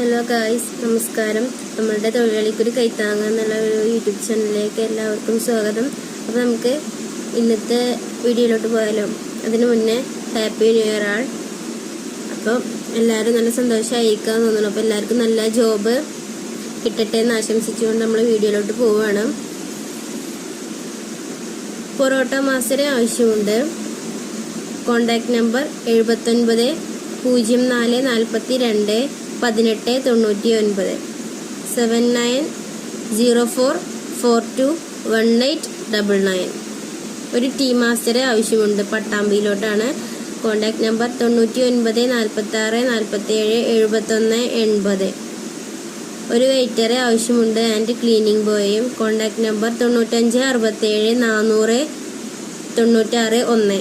Hello guys നമസ്കാരം. നമ്മളുടെ തൊഴിലാളിക്കൊരു കൈത്താങ്ങ എന്നുള്ള ഒരു യൂട്യൂബ് ചാനലിലേക്ക് എല്ലാവർക്കും സ്വാഗതം. അപ്പോൾ നമുക്ക് ഇന്നത്തെ വീഡിയോയിലോട്ട് പോയാലോ? അതിനു മുന്നേ ഹാപ്പി ന്യൂ ഇയർ ആൾ അപ്പോൾ എല്ലാവരും നല്ല സന്തോഷമായിരിക്കാൻ തോന്നുന്നു. അപ്പോൾ എല്ലാവർക്കും നല്ല ജോബ് കിട്ടട്ടെ എന്ന് ആശംസിച്ചുകൊണ്ട് നമ്മൾ വീഡിയോയിലോട്ട് പോവുകയാണ് പൊറോട്ട മാസ്റ്ററെ ആവശ്യമുണ്ട്. കോണ്ടാക്ട് നമ്പർ എഴുപത്തൊൻപത് പൂജ്യം നാല് നാൽപ്പത്തി രണ്ട് പതിനെട്ട് തൊണ്ണൂറ്റി ഒൻപത് seven nine zero four four two one eight double nine ഒരു ടീ മാസ്റ്ററെ ആവശ്യമുണ്ട്. പട്ടാമ്പിയിലോട്ടാണ്. കോണ്ടാക്ട് നമ്പർ തൊണ്ണൂറ്റി ഒൻപത് നാൽപ്പത്തി ആറ് നാൽപ്പത്തി ഏഴ് എഴുപത്തൊന്ന് എൺപത്. ഒരു വെയിറ്ററെ ആവശ്യമുണ്ട് ആൻഡ് ക്ലീനിങ് ബോയും കോണ്ടാക്ട് നമ്പർ തൊണ്ണൂറ്റഞ്ച് അറുപത്തേഴ് നാനൂറ് തൊണ്ണൂറ്റാറ് ഒന്ന്.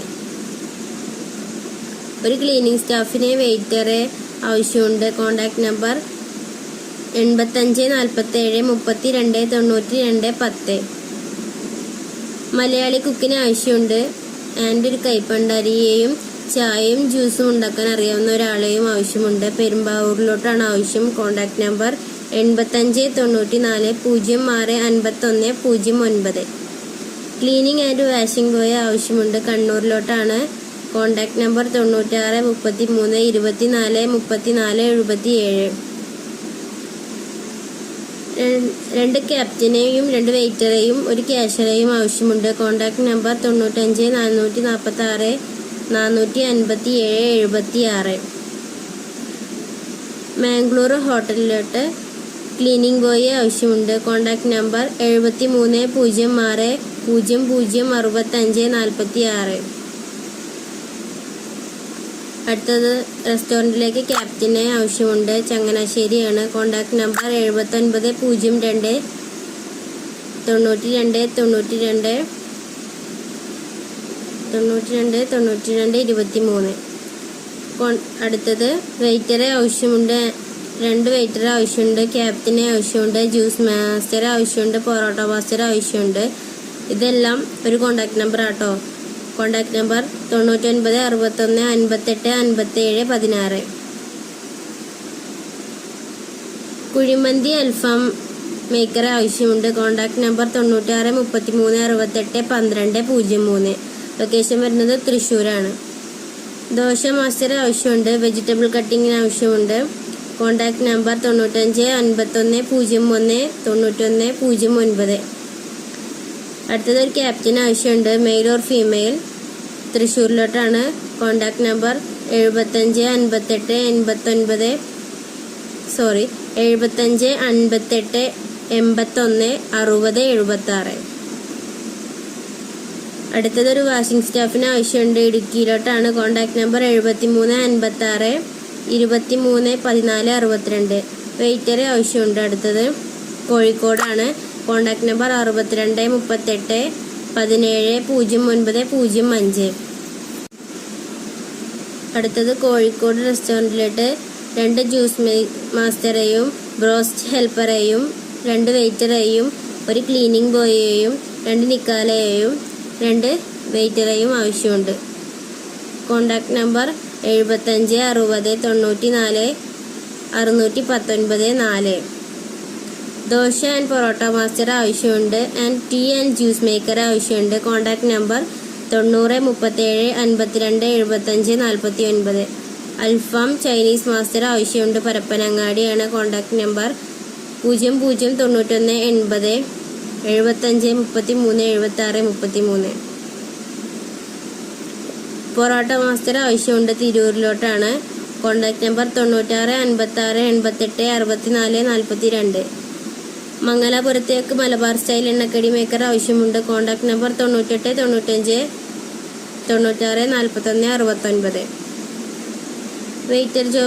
ഒരു ക്ലീനിങ് സ്റ്റാഫിനെ വെയിറ്ററെ ആവശ്യമുണ്ട്. കോൺടാക്റ്റ് നമ്പർ എൺപത്തഞ്ച് നാൽപ്പത്തേഴ് മുപ്പത്തി രണ്ട് തൊണ്ണൂറ്റി രണ്ട് പത്ത്. മലയാളി കുക്കിന് ആവശ്യമുണ്ട്. ആൻഡ് ഒരു കൈപ്പണ്ടരിയെയും ചായയും ജ്യൂസും ഉണ്ടാക്കാൻ അറിയാവുന്ന ഒരാളെയും ആവശ്യമുണ്ട്. പെരുമ്പാവൂരിലോട്ടാണ് ആവശ്യം. കോണ്ടാക്ട് നമ്പർ എൺപത്തഞ്ച് തൊണ്ണൂറ്റി നാല് പൂജ്യം ആറ് അൻപത്തൊന്ന് പൂജ്യം ഒൻപത്. ക്ലീനിങ് ആൻഡ് വാഷിംഗ് ബോയ് ആവശ്യമുണ്ട്. കണ്ണൂരിലോട്ടാണ് കോണ്ടാക്ട് നമ്പർ തൊണ്ണൂറ്റാറ് മുപ്പത്തി മൂന്ന് ഇരുപത്തിനാല് മുപ്പത്തിനാല് എഴുപത്തി ഏഴ് രണ്ട് ക്യാപ്റ്റനെയും രണ്ട് വെയിറ്ററെയും ഒരു ക്യാഷറെയും ആവശ്യമുണ്ട്. കോണ്ടാക്ട് നമ്പർ തൊണ്ണൂറ്റഞ്ച് നാനൂറ്റി നാൽപ്പത്തി ആറ് നാനൂറ്റി അൻപത്തി ഏഴ് എഴുപത്തി ആറ് മാംഗ്ലൂർ ഹോട്ടലിലോട്ട് ക്ലീനിങ് ബോയ് ആവശ്യമുണ്ട്. കോണ്ടാക്ട് നമ്പർ എഴുപത്തി മൂന്ന് പൂജ്യം ആറ് പൂജ്യം പൂജ്യം അറുപത്തഞ്ച് നാൽപ്പത്തി ആറ് അടുത്തത് റെസ്റ്റോറന്റിലേക്ക് ക്യാപ്റ്റനെ ആവശ്യമുണ്ട്. ചങ്ങനാശ്ശേരിയാണ്. കോണ്ടാക്ട് നമ്പർ എഴുപത്തൊൻപത് പൂജ്യം രണ്ട് തൊണ്ണൂറ്റി രണ്ട് തൊണ്ണൂറ്റി രണ്ട് തൊണ്ണൂറ്റി രണ്ട് തൊണ്ണൂറ്റി രണ്ട് ഇരുപത്തി മൂന്ന് അടുത്തത് വെയിറ്ററെ ആവശ്യമുണ്ട്. രണ്ട് വെയിറ്റർ ആവശ്യമുണ്ട്. ക്യാപ്റ്റനെ ആവശ്യമുണ്ട്. ജ്യൂസ് മാസ്റ്റർ ആവശ്യമുണ്ട്. പൊറോട്ട മാസ്റ്റർ ആവശ്യമുണ്ട്. ഇതെല്ലാം ഒരു കോണ്ടാക്ട് നമ്പർ ആട്ടോ കോണ്ടാക്ട് നമ്പർ തൊണ്ണൂറ്റൊൻപത് അറുപത്തൊന്ന് അൻപത്തെട്ട് അൻപത്തേഴ് പതിനാറ്. കുഴിമന്തി അൽഫാം മേക്കർ ആവശ്യമുണ്ട്. കോണ്ടാക്ട് നമ്പർ തൊണ്ണൂറ്റാറ് മുപ്പത്തി മൂന്ന് അറുപത്തെട്ട് പന്ത്രണ്ട് പൂജ്യം മൂന്ന്. ലൊക്കേഷൻ വരുന്നത് തൃശ്ശൂരാണ്. ദോശ മാസ്റ്റർ ആവശ്യമുണ്ട്. വെജിറ്റബിൾ കട്ടിങ്ങിന് ആവശ്യമുണ്ട്. കോണ്ടാക്ട് നമ്പർ തൊണ്ണൂറ്റഞ്ച് അൻപത്തൊന്ന് പൂജ്യം ഒന്ന് തൊണ്ണൂറ്റൊന്ന് പൂജ്യം ഒൻപത്. അടുത്തത് ഒരു ക്യാപ്റ്റൻ ആവശ്യമുണ്ട്. മെയിൽ ഓർ ഫീമെയിൽ തൃശ്ശൂരിലോട്ടാണ് കോണ്ടാക്ട് നമ്പർ എഴുപത്തഞ്ച് അൻപത്തെട്ട് എൺപത്തൊൻപത് സോറി എഴുപത്തഞ്ച് അൻപത്തെട്ട് എൺപത്തൊന്ന് അറുപത് എഴുപത്തി ആറ് അടുത്തതൊരു വാഷിംഗ് സ്റ്റാഫിന് ആവശ്യമുണ്ട്. ഇടുക്കിയിലോട്ടാണ്. കോണ്ടാക്ട് നമ്പർ എഴുപത്തി മൂന്ന് അൻപത്തി ആറ് ഇരുപത്തി മൂന്ന് പതിനാല് അറുപത്തിരണ്ട്. വെയിറ്ററെ ആവശ്യമുണ്ട്. അടുത്തത് കോഴിക്കോടാണ്. കോണ്ടാക്ട് നമ്പർ അറുപത്തിരണ്ട് മുപ്പത്തെട്ട് പതിനേഴ് പൂജ്യം ഒൻപത് പൂജ്യം അഞ്ച്. അടുത്തത് കോഴിക്കോട് റെസ്റ്റോറന്റിലോട്ട് രണ്ട് ജ്യൂസ് മാസ്റ്ററെയും ബ്രോസ്റ്റ് ഹെൽപ്പറെയും രണ്ട് വെയിറ്ററെയും ഒരു ക്ലീനിങ് ബോയെയും രണ്ട് നിക്കാലയെയും രണ്ട് വെയിറ്ററെയും ആവശ്യമുണ്ട്. കോണ്ടാക്ട് നമ്പർ എഴുപത്തഞ്ച് അറുപത് തൊണ്ണൂറ്റി നാല് അറുന്നൂറ്റി പത്തൊൻപത് നാല്. ദോശ ആൻഡ് പൊറോട്ട മാസ്റ്റർ ആവശ്യമുണ്ട്. And tea and juice maker ആവശ്യമുണ്ട്. കോൺടാക്ട് നമ്പർ തൊണ്ണൂറ് മുപ്പത്തേഴ് അൻപത്തിരണ്ട് എഴുപത്തഞ്ച് നാൽപ്പത്തി ഒൻപത് അൽഫാം ചൈനീസ് മാസ്റ്റർ ആവശ്യമുണ്ട്. പരപ്പനങ്ങാടിയാണ് കോൺടാക്ട് നമ്പർ പൂജ്യം പൂജ്യം തൊണ്ണൂറ്റൊന്ന് എൺപത് എഴുപത്തഞ്ച് മുപ്പത്തി മൂന്ന് എഴുപത്തി ആറ് മുപ്പത്തി മൂന്ന് പൊറോട്ട മാസ്റ്റർ ആവശ്യമുണ്ട്. തിരൂരിലോട്ടാണ്. കോൺടാക്ട് നമ്പർ തൊണ്ണൂറ്റാറ് അൻപത്താറ് എൺപത്തെട്ട് അറുപത്തിനാല് നാൽപ്പത്തി രണ്ട് മംഗലാപുരത്തേക്ക് മലബാർ സ്റ്റൈൽ എണ്ണക്കടി മേക്കർ ആവശ്യമുണ്ട്. കോണ്ടാക്ട് നമ്പർ തൊണ്ണൂറ്റെട്ട് തൊണ്ണൂറ്റഞ്ച് തൊണ്ണൂറ്റാറ് നാൽപ്പത്തൊന്ന് അറുപത്തൊൻപത്. വെയിറ്റർ ജോ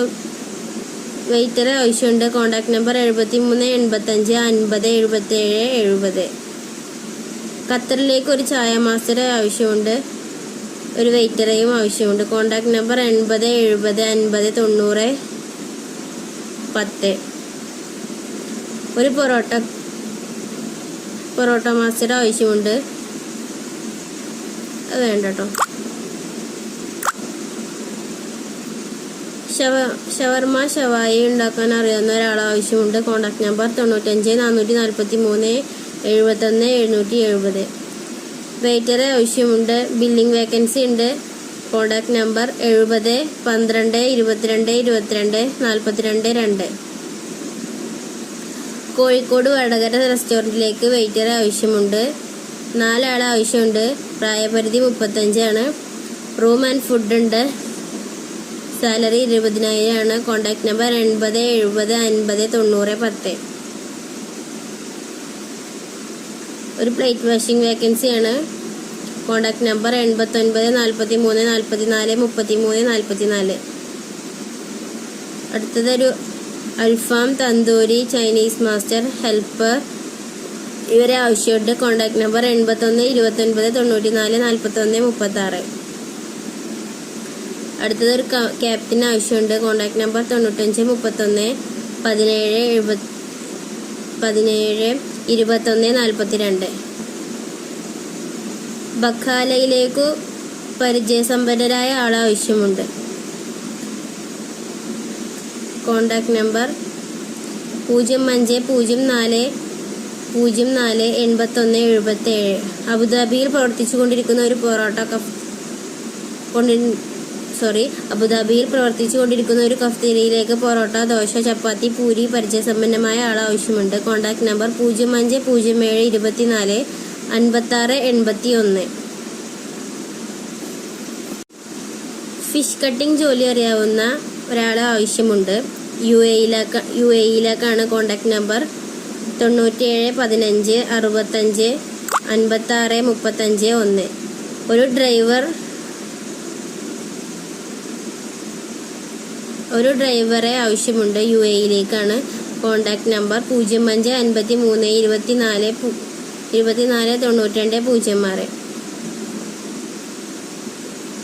വെയിറ്റർ ആവശ്യമുണ്ട്. കോണ്ടാക്ട് നമ്പർ എഴുപത്തി മൂന്ന് എൺപത്തഞ്ച് അൻപത് എഴുപത്തേഴ് എഴുപത്. ഖത്തറിലേക്ക് ഒരു ചായ മാസ്റ്റർ ആവശ്യമുണ്ട്. ഒരു വെയിറ്ററേയും ആവശ്യമുണ്ട്. കോണ്ടാക്ട് നമ്പർ എൺപത് എഴുപത് അൻപത് തൊണ്ണൂറ് പത്ത്. ഒരു പൊറോട്ട പൊറോട്ട മാസ്റ്റർ ആവശ്യമുണ്ട്. അത് വേണ്ട കേട്ടോ ഷവ ഷവർമ ഷവായി ഉണ്ടാക്കാൻ അറിയാവുന്ന ഒരാൾ ആവശ്യമുണ്ട്. കോൺടാക്ട് നമ്പർ തൊണ്ണൂറ്റഞ്ച് നാനൂറ്റി നാൽപ്പത്തി മൂന്ന് എഴുപത്തൊന്ന് എഴുന്നൂറ്റി എഴുപത് വെയിറ്ററെ ആവശ്യമുണ്ട്. ബില്ലിംഗ് വേക്കൻസി ഉണ്ട്. കോൺടാക്ട് നമ്പർ എഴുപത് പന്ത്രണ്ട് ഇരുപത്തിരണ്ട് ഇരുപത്തിരണ്ട് നാൽപ്പത്തിരണ്ട് രണ്ട്. കോഴിക്കോട് വടകര റെസ്റ്റോറന്റിലേക്ക് വെയിറ്റർ ആവശ്യമുണ്ട്. നാലാളെ ആവശ്യമുണ്ട്. പ്രായപരിധി മുപ്പത്തഞ്ചാണ്. റൂം ആൻഡ് ഫുഡ് ഉണ്ട്. സാലറി ഇരുപതിനായിരം ആണ് കോൺടാക്ട് നമ്പർ എൺപത് എഴുപത് അൻപത് തൊണ്ണൂറ് പത്ത്. ഒരു പ്ലേറ്റ് വാഷിംഗ് വേക്കൻസിയാണ് കോൺടാക്ട് നമ്പർ എൺപത്തൊൻപത് നാൽപ്പത്തി മൂന്ന് നാൽപ്പത്തി നാല് മുപ്പത്തി മൂന്ന് നാൽപ്പത്തി നാല് അടുത്തതൊരു alfaham tandoori Chinese master helper. ഇവരെ ആവശ്യമുണ്ട്. കോൺടാക്ട് നമ്പർ എൺപത്തൊന്ന് ഇരുപത്തൊൻപത് തൊണ്ണൂറ്റി നാല് നാൽപ്പത്തൊന്ന് മുപ്പത്തി ആറ് അടുത്തത് ഒരു ക്യാപ്റ്റൻ ആവശ്യമുണ്ട്. കോൺടാക്ട് നമ്പർ തൊണ്ണൂറ്റഞ്ച് മുപ്പത്തൊന്ന് പതിനേഴ് എഴുപത് പതിനേഴ് ഇരുപത്തൊന്ന് നാൽപ്പത്തി രണ്ട് ബക്കാലയിലേക്കു പരിചയസമ്പന്നരായ ആൾ കോൺടാക്ട് നമ്പർ പൂജ്യം അഞ്ച് പൂജ്യം നാല് പൂജ്യം നാല് എൺപത്തൊന്ന് എഴുപത്തേഴ്. അബുദാബിയിൽ പ്രവർത്തിച്ചു കൊണ്ടിരിക്കുന്ന ഒരു പൊറോട്ട കഫ് കൊണ്ടി സോറി അബുദാബിയിൽ പ്രവർത്തിച്ചു കൊണ്ടിരിക്കുന്ന ഒരു കഫ്തീരിയിലേക്ക് പൊറോട്ട ദോശ ചപ്പാത്തി പൂരി പരിചയസമ്പന്നമായ ആൾ ആവശ്യമുണ്ട്. കോൺടാക്ട് നമ്പർ പൂജ്യം അഞ്ച് പൂജ്യം ഏഴ് ഇരുപത്തിനാല് അൻപത്താറ് എൺപത്തി ഒന്ന് ഫിഷ് കട്ടിംഗ് ജോലി അറിയാവുന്ന ഒരാളെ ആവശ്യമുണ്ട്. യു എയിലേക്ക് യു എയിലേക്കാണ് കോണ്ടാക്ട് നമ്പർ തൊണ്ണൂറ്റിയേഴ് പതിനഞ്ച് അറുപത്തഞ്ച് അൻപത്താറ് മുപ്പത്തഞ്ച് ഒന്ന്. ഒരു ഡ്രൈവർ ഒരു ഡ്രൈവറെ ആവശ്യമുണ്ട്. യു എയിലേക്കാണ് കോണ്ടാക്ട് നമ്പർ പൂജ്യം അഞ്ച് അൻപത്തി മൂന്ന് ഇരുപത്തി നാല് ഇരുപത്തിനാല് തൊണ്ണൂറ്റിരണ്ട് പൂജ്യം ആറ്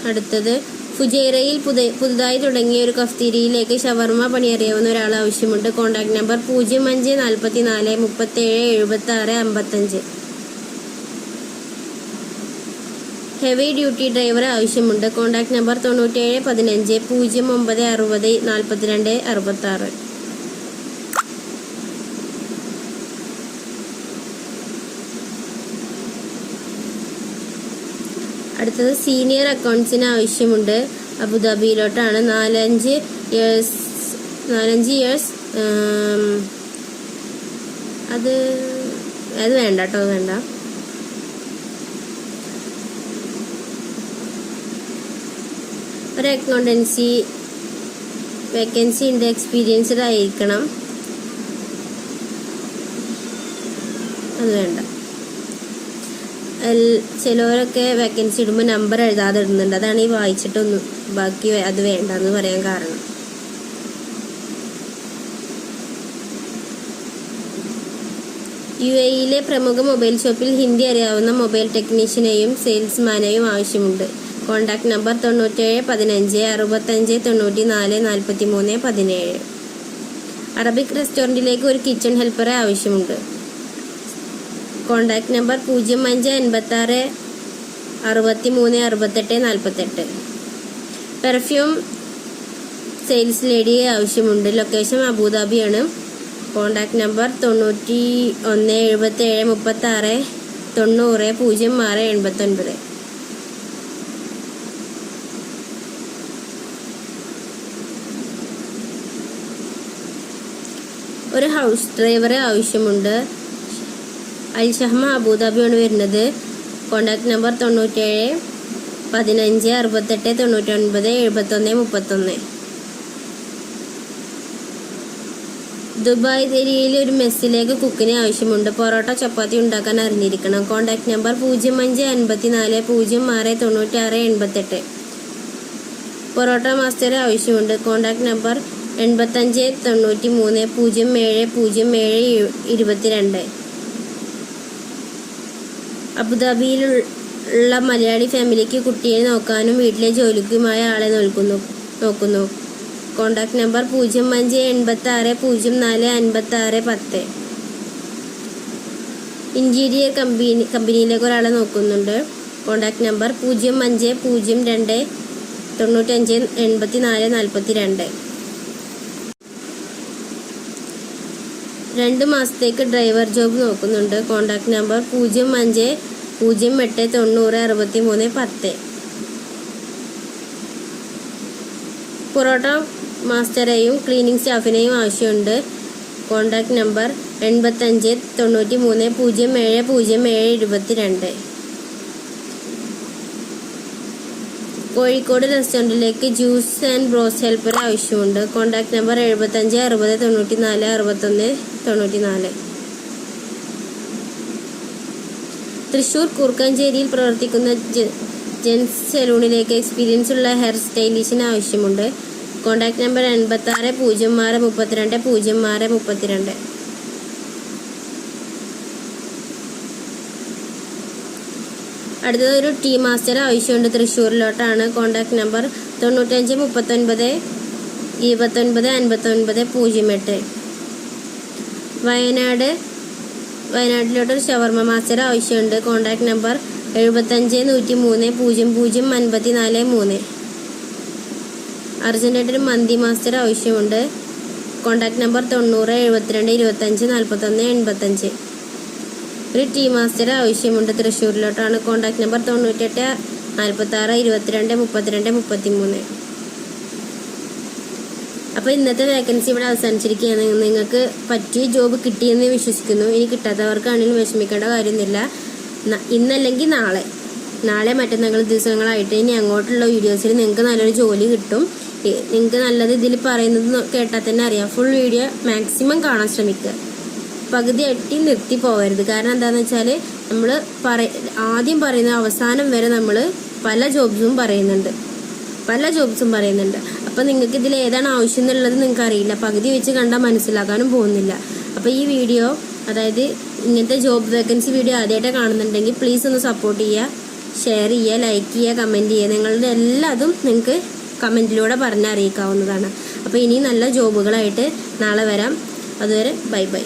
അടുത്തത് ഫുജൈറയിൽ പുത പുതുതായി തുടങ്ങിയ ഒരു കഫ്തീരിയിലേക്ക് ഷവർമ പണിയറിയാവുന്ന ഒരാൾ ആവശ്യമുണ്ട്. കോൺടാക്ട് നമ്പർ പൂജ്യം അഞ്ച് നാൽപ്പത്തി നാല് മുപ്പത്തേഴ് എഴുപത്തി ആറ് അമ്പത്തഞ്ച്. ഹെവി ഡ്യൂട്ടി ഡ്രൈവർ ആവശ്യമുണ്ട്. കോൺടാക്ട് നമ്പർ തൊണ്ണൂറ്റേഴ് പതിനഞ്ച് പൂജ്യം ഒമ്പത് അറുപത് നാൽപ്പത്തിരണ്ട് അറുപത്തി ആറ് അടുത്തത് സീനിയർ അക്കൗണ്ട്സിന് ആവശ്യമുണ്ട്. അബുദാബിയിലോട്ടാണ്. നാലഞ്ച് ഇയേഴ്സ് നാലഞ്ച് ഇയേഴ്സ് അത് അത് വേണ്ട കേട്ടോ വേണ്ട. ഒരു അക്കൗണ്ടൻസി വേക്കൻസി ഉണ്ട്. എക്സ്പീരിയൻസ്ഡ് ആയിരിക്കണം. അത് വേണ്ട. ചിലവരൊക്കെ വേക്കൻസി ഇടുമ്പോൾ നമ്പർ എഴുതാതെ ഇടുന്നുണ്ട് അതാണ് ഈ വായിച്ചിട്ടൊന്നും ബാക്കി അത് വേണ്ടെന്ന് പറയാൻ കാരണം. യു എയിലെ പ്രമുഖ മൊബൈൽ ഷോപ്പിൽ ഹിന്ദി അറിയാവുന്ന മൊബൈൽ ടെക്നീഷ്യനെയും സെയിൽസ്മാനെയും ആവശ്യമുണ്ട്. കോൺടാക്ട് നമ്പർ തൊണ്ണൂറ്റേഴ് പതിനഞ്ച് അറുപത്തഞ്ച് തൊണ്ണൂറ്റി നാല് നാൽപ്പത്തി മൂന്ന് പതിനേഴ്. അറബിക് റെസ്റ്റോറന്റിലേക്ക് ഒരു കിച്ചൺ ഹെൽപ്പറെ ആവശ്യമുണ്ട്. കോൺടാക്ട് നമ്പർ പൂജ്യം അഞ്ച് എൺപത്തി ആറ് അറുപത്തി മൂന്ന് അറുപത്തെട്ട് നാൽപ്പത്തെട്ട് പെർഫ്യൂം സെയിൽസ് ലേഡിയെ ആവശ്യമുണ്ട്. ലൊക്കേഷൻ അബുദാബിയാണ്. കോൺടാക്റ്റ് നമ്പർ തൊണ്ണൂറ്റി ഒന്ന് എഴുപത്തി ഏഴ് മുപ്പത്തി ആറ് തൊണ്ണൂറ് പൂജ്യം ആറ് എൺപത്തൊൻപത്. ഒരു ഹൗസ് ഡ്രൈവറെ ആവശ്യമുണ്ട്. അൽ ഷഹ്മ അബുദാബിയാണ് വരുന്നത്. കോണ്ടാക്ട് നമ്പർ തൊണ്ണൂറ്റേഴ് പതിനഞ്ച് അറുപത്തെട്ട് തൊണ്ണൂറ്റൊൻപത് എഴുപത്തൊന്ന് മുപ്പത്തൊന്ന്. ദുബായ് ദരിയിൽ ഒരു മെസ്സിലേക്ക് കുക്കിന് ആവശ്യമുണ്ട്. പൊറോട്ട ചപ്പാത്തി ഉണ്ടാക്കാൻ അറിഞ്ഞിരിക്കണം. കോൺടാക്ട് നമ്പർ പൂജ്യം അഞ്ച് അൻപത്തി നാല് പൂജ്യം ആറ് തൊണ്ണൂറ്റാറ് എൺപത്തെട്ട്. പൊറോട്ട മാസ്റ്റർ ആവശ്യമുണ്ട്. കോൺടാക്ട് നമ്പർ എൺപത്തഞ്ച് തൊണ്ണൂറ്റി മൂന്ന് പൂജ്യം ഏഴ് പൂജ്യം ഏഴ് ഇരുപത്തിരണ്ട്. അബുദാബിയിലുള്ള മലയാളി ഫാമിലിക്ക് കുട്ടിയെ നോക്കാനും വീട്ടിലെ ജോലിക്കുമായ ആളെ നോക്കുന്നു നോക്കുന്നു. കോണ്ടാക്ട് നമ്പർ പൂജ്യം അഞ്ച് എൺപത്തി ആറ് പൂജ്യം നാല് അൻപത്തി ആറ് പത്ത്. ഇന്റീരിയർ കമ്പനി കമ്പനിയിലേക്ക് ഒരാളെ നോക്കുന്നുണ്ട്. കോണ്ടാക്ട് നമ്പർ പൂജ്യം അഞ്ച് പൂജ്യം രണ്ട് തൊണ്ണൂറ്റഞ്ച് എൺപത്തി നാല് നാൽപ്പത്തി രണ്ട് രണ്ട് മാസത്തേക്ക് ഡ്രൈവർ ജോബ് നോക്കുന്നുണ്ട്. കോണ്ടാക്ട് നമ്പർ പൂജ്യം അഞ്ച് പൂജ്യം എട്ട് തൊണ്ണൂറ് അറുപത്തി മൂന്ന് പത്ത്. പൊറോട്ട മാസ്റ്ററെയും ക്ലീനിങ് സ്റ്റാഫിനെയും ആവശ്യമുണ്ട്. കോൺടാക്ട് നമ്പർ എൺപത്തഞ്ച് തൊണ്ണൂറ്റി മൂന്ന് പൂജ്യം ഏഴ് പൂജ്യം ഏഴ് ഇരുപത്തി രണ്ട് കോഴിക്കോട് റെസ്റ്റോറന്റിലേക്ക് ജ്യൂസ് ആൻഡ് ബ്രോസ് ഹെൽപ്പർ ആവശ്യമുണ്ട്. കോൺടാക്ട് നമ്പർ എഴുപത്തഞ്ച് അറുപത് തൊണ്ണൂറ്റി നാല് അറുപത്തൊന്ന് തൊണ്ണൂറ്റി നാല് തൃശൂർ കൂർക്കഞ്ചേരിയിൽ പ്രവർത്തിക്കുന്ന ജെൻസ് സലൂണിലേക്ക് എക്സ്പീരിയൻസ് ഉള്ള ഹെയർ സ്റ്റൈലിഷിന് ആവശ്യമുണ്ട്. കോൺടാക്ട് നമ്പർ എൺപത്തി ആറ് പൂജ്യം ആറ് മുപ്പത്തിരണ്ട് പൂജ്യം ആറ് മുപ്പത്തിരണ്ട്. അടുത്തത് ഒരു ടീ മാസ്റ്റർ ആവശ്യമുണ്ട് തൃശ്ശൂരിലോട്ടാണ് കോൺടാക്ട് നമ്പർ തൊണ്ണൂറ്റഞ്ച് മുപ്പത്തൊൻപത് ഇരുപത്തൊൻപത് അൻപത്തൊൻപത് പൂജ്യം എട്ട്. വയനാട് വയനാട്ടിലോട്ട് ഒരു ഷവർമ മാസ്റ്റർ ആവശ്യമുണ്ട്. കോൺടാക്ട് നമ്പർ എഴുപത്തഞ്ച് നൂറ്റി മൂന്ന് പൂജ്യം പൂജ്യം അൻപത്തി നാല് മൂന്ന്. അർജന്റായിട്ടൊരു മന്തി മാസ്റ്റർ ആവശ്യമുണ്ട്. കോൺടാക്ട് നമ്പർ തൊണ്ണൂറ് എഴുപത്തിരണ്ട് ഇരുപത്തഞ്ച് നാൽപ്പത്തൊന്ന് എൺപത്തഞ്ച്. ഒരു ടീ മാസ്റ്റർ ആവശ്യമുണ്ട് തൃശ്ശൂരിലോട്ടാണ്. കോൺടാക്ട് നമ്പർ തൊണ്ണൂറ്റെട്ട് നാൽപ്പത്താറ് ഇരുപത്തിരണ്ട് മുപ്പത്തിരണ്ട് മുപ്പത്തി മൂന്ന് അപ്പോൾ ഇന്നത്തെ വേക്കൻസി ഇവിടെ അവസാനിച്ചിരിക്കുകയാണ്. നിങ്ങൾക്ക് പറ്റിയ ജോബ് കിട്ടിയെന്ന് വിശ്വസിക്കുന്നു. ഇനി കിട്ടാത്തവർക്കാണെങ്കിലും വിഷമിക്കേണ്ട കാര്യമൊന്നുമില്ല. ഇന്നല്ലെങ്കിൽ നാളെ. നാളെ മറ്റന്നാൾ ദിവസങ്ങളായിട്ട് ഇനി അങ്ങോട്ടുള്ള വീഡിയോസിൽ നിങ്ങൾക്ക് നല്ലൊരു ജോലി കിട്ടും. നിങ്ങൾക്ക് നല്ലത് ഇതിൽ പറയുന്നത് കേട്ടാൽ തന്നെ അറിയാം. ഫുൾ വീഡിയോ മാക്സിമം കാണാൻ ശ്രമിക്കുക. പകുതി അട്ടി നിർത്തി പോകരുത്. കാരണം എന്താണെന്ന് വെച്ചാൽ നമ്മൾ പറ ആദ്യം പറയുന്ന അവസാനം വരെ നമ്മൾ പല ജോബ്സും പറയുന്നുണ്ട്. പല ജോബ്സും പറയുന്നുണ്ട്. അപ്പം നിങ്ങൾക്ക് ഇതിൽ ഏതാണ് ആവശ്യം എന്നുള്ളത് നിങ്ങൾക്ക് അറിയില്ല. പകുതി വെച്ച് കണ്ടാൽ മനസ്സിലാക്കാനും പോകുന്നില്ല. അപ്പോൾ ഈ വീഡിയോ അതായത് ഇങ്ങനത്തെ ജോബ് വേക്കൻസി വീഡിയോ ആദ്യമായിട്ട് കാണുന്നുണ്ടെങ്കിൽ പ്ലീസ് ഒന്ന് സപ്പോർട്ട് ചെയ്യുക ഷെയർ ചെയ്യുക ലൈക്ക് ചെയ്യുക കമന്റ് ചെയ്യുക. നിങ്ങളുടെ എല്ലാതും നിങ്ങൾക്ക് കമന്റിലൂടെ പറഞ്ഞറിയിക്കാവുന്നതാണ് അപ്പോൾ ഇനി നല്ല ജോബുകളായിട്ട് നാളെ വരാം. അതുവരെ ബൈ ബൈ